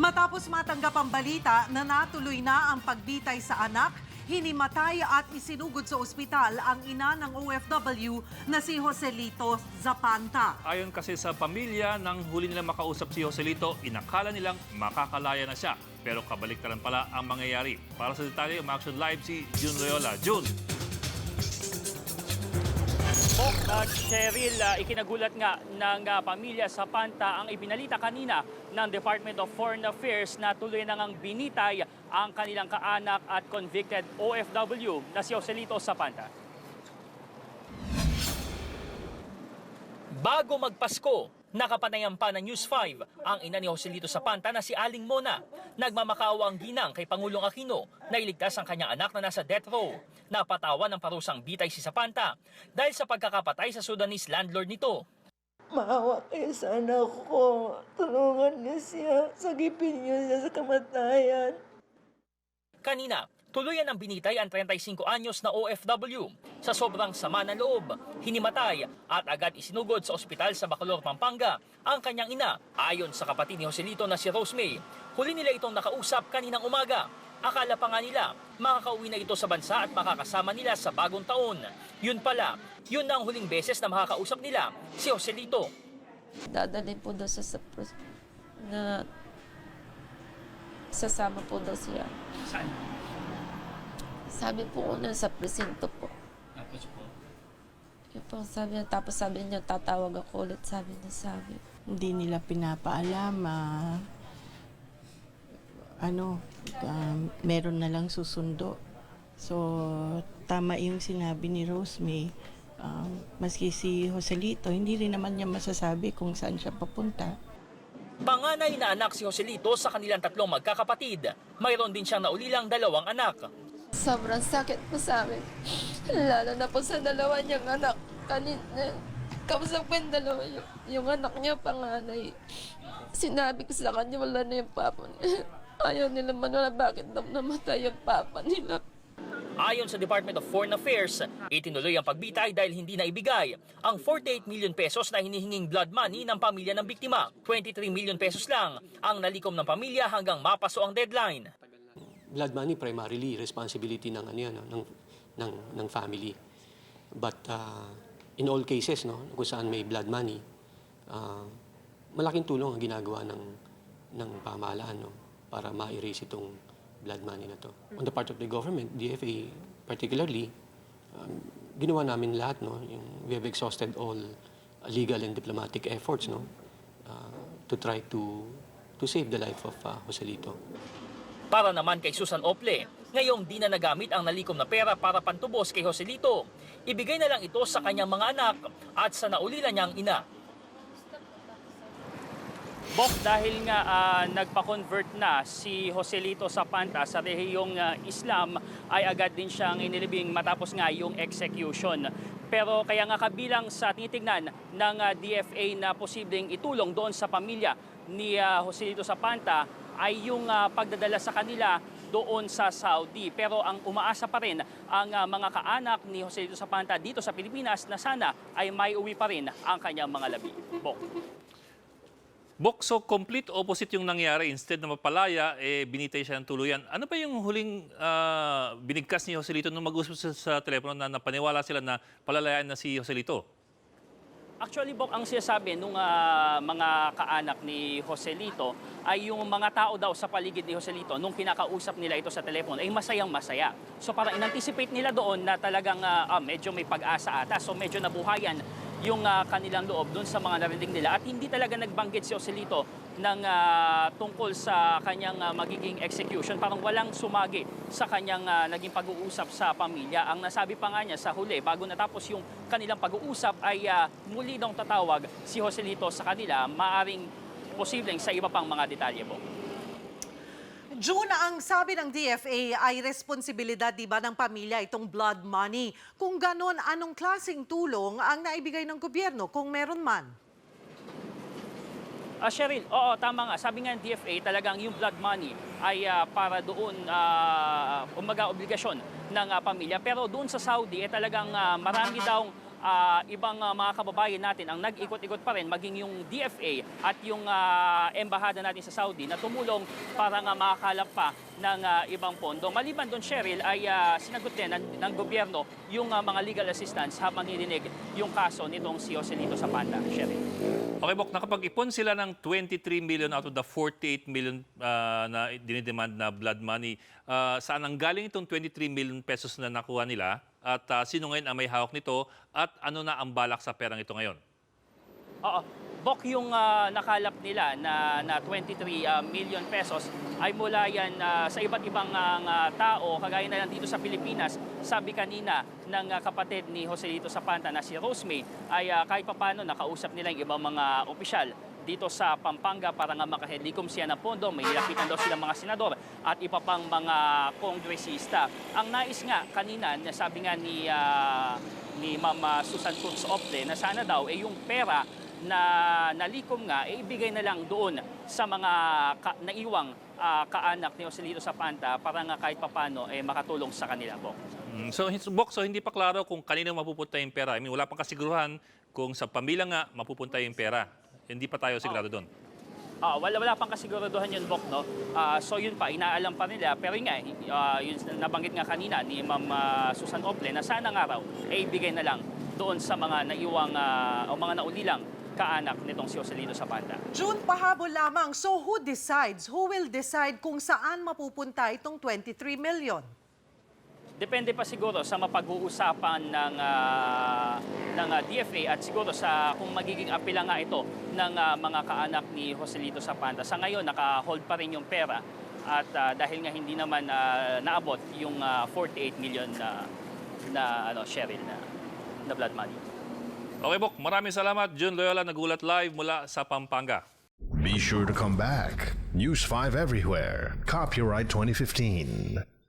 Matapos matanggap ang balita na natuloy na ang pagbitay sa anak, hinimatay at isinugod sa ospital ang ina ng OFW na si Joselito Zapanta. Ayon kasi sa pamilya, nang huli nilang makausap si Joselito, inakala nilang makakalaya na siya. Pero kabaliktaran pala ang mangyayari. Para sa detalye, ma-action live si June Loyola. June! At Cheryl, ah, ikinagulat nga ng ah, pamilya sa Panta ang ibinalita kanina ng Department of Foreign Affairs na tuloy na ngang binitay ang kanilang kaanak at convicted OFW na si Joselito sa Panta. Bago magpasko, nakapanayan pa ng News 5 ang ina ni Joselito sa Panta na si Aling Mona. Nagmamakawa ang ginang kay Pangulong Aquino na iligtas ang kanyang anak na nasa death row. Napatawan ng parusang bitay si Sapanta dahil sa pagkakapatay sa Sudanese landlord nito. Maawa kayo sa anak ko. Tulungan niyo siya. Sagipin niyo siya sa kamatayan. Kanina, tuluyan ang binitay ang 35 anyos na OFW. Sa sobrang sama ng loob, hinimatay at agad isinugod sa ospital sa Bacolor, Pampanga ang kanyang ina. Ayon sa kapatid ni Joselito na si Rose May, huli nila itong nakausap kaninang umaga. Akala pa nga nila, makakauwi na ito sa bansa at makakasama nila sa bagong taon. Yun pala, yun na ang huling beses na makakausap nila si Joselito. Dadalhin po daw sa na sasama po daw siya. Saan? Sabi po ko sa presinto po. Tapos po. Yun po, sabi niya, tapos sabi niya, tatawag ako ulit, sabi niya, sabi. hindi nila pinapaalam ah, ano um, meron na lang susundo so tama yung sinabi ni Rose May um, maski si Joselito hindi rin naman niya masasabi kung saan siya papunta Panganay na anak si Joselito sa kanilang tatlong magkakapatid. Mayroon din siyang naulilang dalawang anak. Sobrang sakit po sa amin. Lalo na po sa dalawa niyang anak. Kanina, kausap ko yung dalawa yung, yung anak niya panganay. Sinabi ko sa kanya, wala na yung papa niya. Ayaw nila manwala bakit daw namatay yung papa nila. Ayon sa Department of Foreign Affairs, itinuloy ang pagbitay dahil hindi na ibigay ang 48 million pesos na hinihinging blood money ng pamilya ng biktima. 23 million pesos lang ang nalikom ng pamilya hanggang mapaso ang deadline. Blood money primarily responsibility ng ano yan, no, ng ng ng family. But uh, in all cases no, kung saan may blood money, uh, malaking tulong ang ginagawa ng ng pamahalaan no para ma-erase itong blood money na to. On the part of the government, DFA particularly, um, ginawa namin lahat no, yung we have exhausted all legal and diplomatic efforts no uh, to try to to save the life of uh, Joselito. Para naman kay Susan Ople, ngayong di na nagamit ang nalikom na pera para pantubos kay Joselito, ibigay na lang ito sa kanyang mga anak at sa naulila niyang ina. Bok, dahil nga ah, nagpa-convert na si Joselito sa Panta sa rehiyong ah, Islam, ay agad din siyang inilibing matapos nga yung execution. Pero kaya nga kabilang sa tinitignan ng ah, DFA na posibleng itulong doon sa pamilya ni ah, Joselito sa Panta ay yung ah, pagdadala sa kanila doon sa Saudi. Pero ang umaasa pa rin ang ah, mga kaanak ni Joselito sa Panta dito sa Pilipinas na sana ay may uwi pa rin ang kanyang mga labi. Bok. Bok, so complete opposite yung nangyari. Instead na mapalaya, eh, binitay siya ng tuluyan. Ano ba yung huling ah, binigkas ni Joselito nung mag-usap sa, sa telepono na napaniwala sila na palalayaan na si Joselito? Actually, Bok, ang sinasabi nung ah, mga kaanak ni Joselito ay yung mga tao daw sa paligid ni Joselito nung kinakausap nila ito sa telepono ay masayang masaya. So parang in-anticipate nila doon na talagang ah, ah, medyo may pag-asa ata. So medyo nabuhayan yung ah, kanilang loob doon sa mga narinig nila at hindi talaga nagbanggit si Joselito ng ah, tungkol sa kanyang ah, magiging execution. Parang walang sumagi sa kanyang ah, naging pag-uusap sa pamilya. Ang nasabi pa nga niya sa huli, bago natapos yung kanilang pag-uusap, ay ah, muli daw tatawag si Joselito sa kanila, maaring posibleng sa iba pang mga detalye po. June, ang sabi ng DFA ay responsibilidad di ba ng pamilya itong blood money. Kung ganon, anong klasing tulong ang naibigay ng gobyerno kung meron man? Ah, Cheryl, oo, tama nga. Sabi nga ng DFA, talagang yung blood money ay ah, para doon, uh, umaga, obligasyon ng ah, pamilya. Pero doon sa Saudi, eh, talagang ah, marami daw ah, ibang ah, mga kababayan natin ang nag-ikot-ikot pa rin, maging yung DFA at yung ah, embahada natin sa Saudi na tumulong para nga makakalap ng ah, ibang pondo. Maliban doon, Cheryl, ay ah, sinagot din ng, ng gobyerno yung ah, mga legal assistance habang hininig yung kaso nitong si Joselito Zapata, Cheryl. Okay, Bok, nakapag-ipon sila ng 23 million out of the 48 million ah, na dinidemand na blood money. Ah, saan ang galing itong 23 million pesos na nakuha nila? At ah, sino ngayon ang may hawak nito? At ano na ang balak sa perang ito ngayon? Oo. Bok yung ah, nakalap nila na, na 23 ah, million pesos ay mula yan ah, sa iba't ibang nga tao, kagaya na lang dito sa Pilipinas. Sabi kanina ng ah, kapatid ni Joselito Zapanta na si Rosemary ay ah, kahit papano nakausap nila yung ibang mga opisyal dito sa Pampanga para nga makahedlikom siya ng pondo. May nilapitan daw silang mga senador at iba pang mga kongresista. Ang nais nga kanina, na sabi nga ni, ah, ni Mama Susan Cruz Ople na sana daw ay yung pera na nalikom nga, eh, ibigay na lang doon sa mga ka- naiwang ah, kaanak ni Joselito Zapanta para nga kahit papano eh, makatulong sa kanila po. Mm, So, Bok, so hindi pa klaro kung kanino mapupunta yung pera. I mean, wala pang kasiguruhan kung sa pamilya nga mapupunta yung pera. Hindi pa tayo sigurado doon. Ah, wala wala pang kasiguraduhan yun, Bok, no? Ah, so yun pa, inaalam pa nila. Pero yun nga, ah, yun nabanggit nga kanina ni Ma'am ah, Susan Ople na sana nga raw, eh, ibigay na lang doon sa mga naiwang ah, o mga naulilang kaanak nitong si Joselito Zapata. June, pahabol lamang. So who decides? Who will decide kung saan mapupunta itong 23 million? Depende pa siguro sa mapag-uusapan ng ah, ng ah, DFA at siguro sa kung magiging apela nga ito ng ah, mga kaanak ni Joselito Zapanta. Sa ngayon naka-hold pa rin yung pera at ah, dahil nga hindi naman ah, naabot yung ah, 48 million na na ano Cheryl na na blood money. Okay, Bok, maraming salamat. June Loyola, nagulat live mula sa Pampanga. Be sure to come back. News 5 everywhere. Copyright 2015.